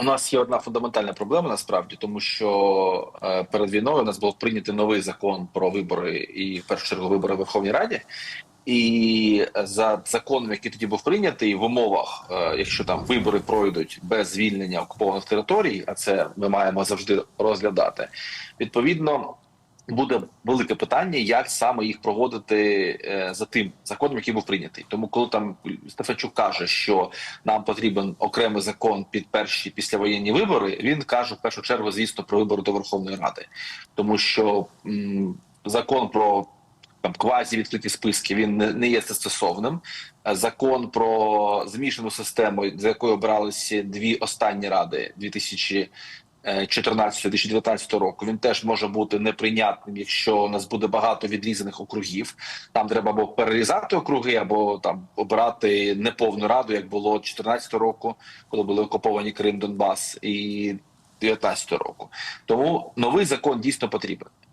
У нас є одна фундаментальна проблема насправді, тому що е, перед війною у нас був прийнятий новий закон про вибори і в першу чергу вибори в Верховній Раді. І за законом, який тоді був прийнятий, в умовах, е, якщо там вибори пройдуть без звільнення окупованих територій, а це ми маємо завжди розглядати. Відповідно, буде велике питання, як саме їх проводити е, за тим законом, який був прийнятий. Тому, коли там Стефанчук каже, що нам потрібен окремий закон під перші післявоєнні вибори, він каже в першу чергу, звісно, про вибори до Верховної Ради, тому що м, закон про там квазі відкриті списки він не, є застосовним. Закон про змішану систему, за якою обралися дві останні ради 2014-2019 року. Він теж може бути неприйнятним, якщо у нас буде багато відрізаних округів. Там треба або перерізати округи, або там обирати неповну раду, як було 2014 року, коли були окуповані Крим, Донбас і 2019 року. Тому новий закон дійсно потрібен.